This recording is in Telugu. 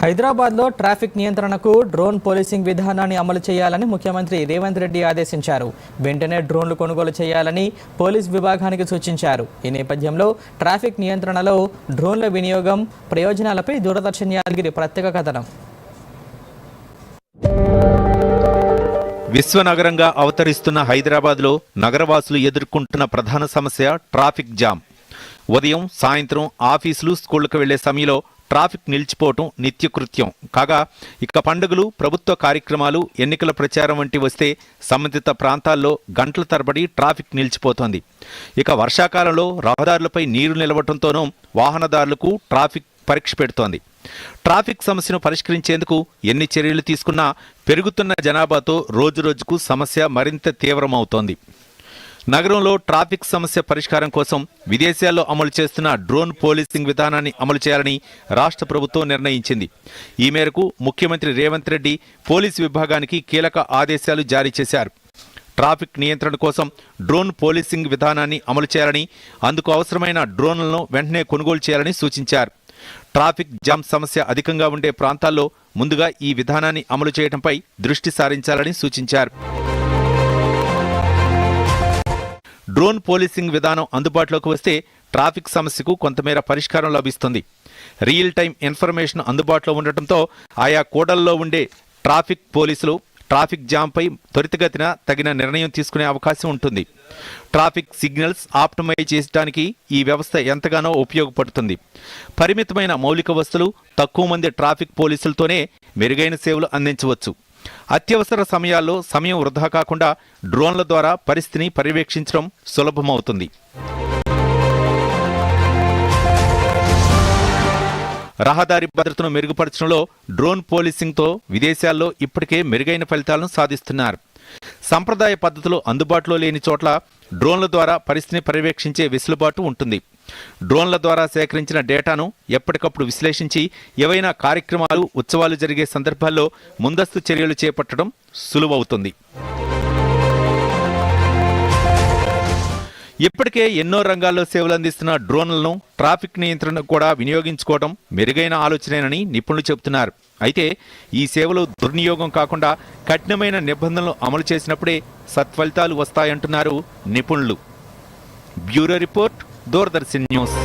హైదరాబాద్లో ట్రాఫిక్ నియంత్రణకు డ్రోన్ పోలీసింగ్ విధానాన్ని అమలు చేయాలని ముఖ్యమంత్రి రేవంత్ రెడ్డి ఆదేశించారు. వెంటనే డ్రోన్లు కొనుగోలు చేయాలని పోలీస్ విభాగానికి సూచించారు. ఈ నేపథ్యంలో ట్రాఫిక్ నియంత్రణలో డ్రోన్ల వినియోగం ప్రయోజనాలపై దూరదర్శన్ యాదగిరి ప్రత్యేక కథనం. విశ్వనగరంగా అవతరిస్తున్న హైదరాబాద్లో నగరవాసులు ఎదుర్కొంటున్న ప్రధాన సమస్య ట్రాఫిక్ జామ్. ఉదయం సాయంత్రం ఆఫీసులు స్కూళ్ళకు వెళ్ళే సమయంలో ట్రాఫిక్ నిలిచిపోవటం నిత్యకృత్యం. కాగా ఇక పండుగలు ప్రభుత్వ కార్యక్రమాలు ఎన్నికల ప్రచారం వంటి వస్తే సంబంధిత ప్రాంతాల్లో గంటల తరబడి ట్రాఫిక్ నిలిచిపోతోంది. ఇక వర్షాకాలంలో రహదారులపై నీరు నిలవటంతోనూ వాహనదారులకు ట్రాఫిక్ పరీక్ష పెడుతోంది. ట్రాఫిక్ సమస్యను పరిష్కరించేందుకు ఎన్ని చర్యలు తీసుకున్నా పెరుగుతున్న జనాభాతో రోజురోజుకు సమస్య మరింత తీవ్రమవుతోంది. నగరంలో ట్రాఫిక్ సమస్య పరిష్కారం కోసం విదేశాల్లో అమలు చేస్తున్న డ్రోన్ పోలీసింగ్ విధానాన్ని అమలు చేయాలని రాష్ట్ర ప్రభుత్వం నిర్ణయించింది. ఈ మేరకు ముఖ్యమంత్రి రేవంత్ రెడ్డి పోలీసు విభాగానికి కీలక ఆదేశాలు జారీ చేశారు. ట్రాఫిక్ నియంత్రణ కోసం డ్రోన్ పోలీసింగ్ విధానాన్ని అమలు చేయాలని అందుకు అవసరమైన డ్రోన్లను వెంటనే కొనుగోలు చేయాలని సూచించారు. ట్రాఫిక్ జామ్ సమస్య అధికంగా ఉండే ప్రాంతాల్లో ముందుగా ఈ విధానాన్ని అమలు చేయడంపై దృష్టి సారించాలని సూచించారు. డ్రోన్ పోలీసింగ్ విధానం అందుబాటులోకి వస్తే ట్రాఫిక్ సమస్యకు కొంతమేర పరిష్కారం లభిస్తుంది. రియల్ టైం ఇన్ఫర్మేషన్ అందుబాటులో ఉండటంతో ఆయా కూడల్లో ఉండే ట్రాఫిక్ పోలీసులు ట్రాఫిక్ జామ్పై త్వరితగతిన తగిన నిర్ణయం తీసుకునే అవకాశం ఉంటుంది. ట్రాఫిక్ సిగ్నల్స్ ఆప్టమైజ్ చేయడానికి ఈ వ్యవస్థ ఎంతగానో ఉపయోగపడుతుంది. పరిమితమైన మౌలిక వస్తువులు తక్కువ మంది ట్రాఫిక్ పోలీసులతోనే మెరుగైన సేవలు అందించవచ్చు. అత్యవసర సమయాల్లో సమయం వృధా కాకుండా డ్రోన్ల ద్వారా పరిస్థితిని పర్యవేక్షించడం సులభమవుతుంది. రహదారి భద్రతను మెరుగుపరచడంలో డ్రోన్ పోలీసింగ్తో విదేశాల్లో ఇప్పటికే మెరుగైన ఫలితాలను సాధిస్తున్నారు. సంప్రదాయ పద్ధతులు అందుబాటులో లేని చోట్ల డ్రోన్ల ద్వారా పరిస్థితిని పర్యవేక్షించే వెసులుబాటు ఉంటుంది. డ్రోన్ల ద్వారా సేకరించిన డేటాను ఎప్పటికప్పుడు విశ్లేషించి ఏవైనా కార్యక్రమాలు ఉత్సవాలు జరిగే సందర్భాల్లో ముందస్తు చర్యలు చేపట్టడం సులువవుతుంది. ఇప్పటికే ఎన్నో రంగాల్లో సేవలు అందిస్తున్న డ్రోన్లను ట్రాఫిక్ నియంత్రణ కూడా వినియోగించుకోవడం మెరుగైన ఆలోచనేనని నిపుణులు చెబుతున్నారు. అయితే ఈ సేవలు దుర్వినియోగం కాకుండా కఠినమైన నిబంధనలు అమలు చేసినప్పుడే సత్ఫలితాలు వస్తాయంటున్నారు నిపుణులు. Bureau report Doordarshan news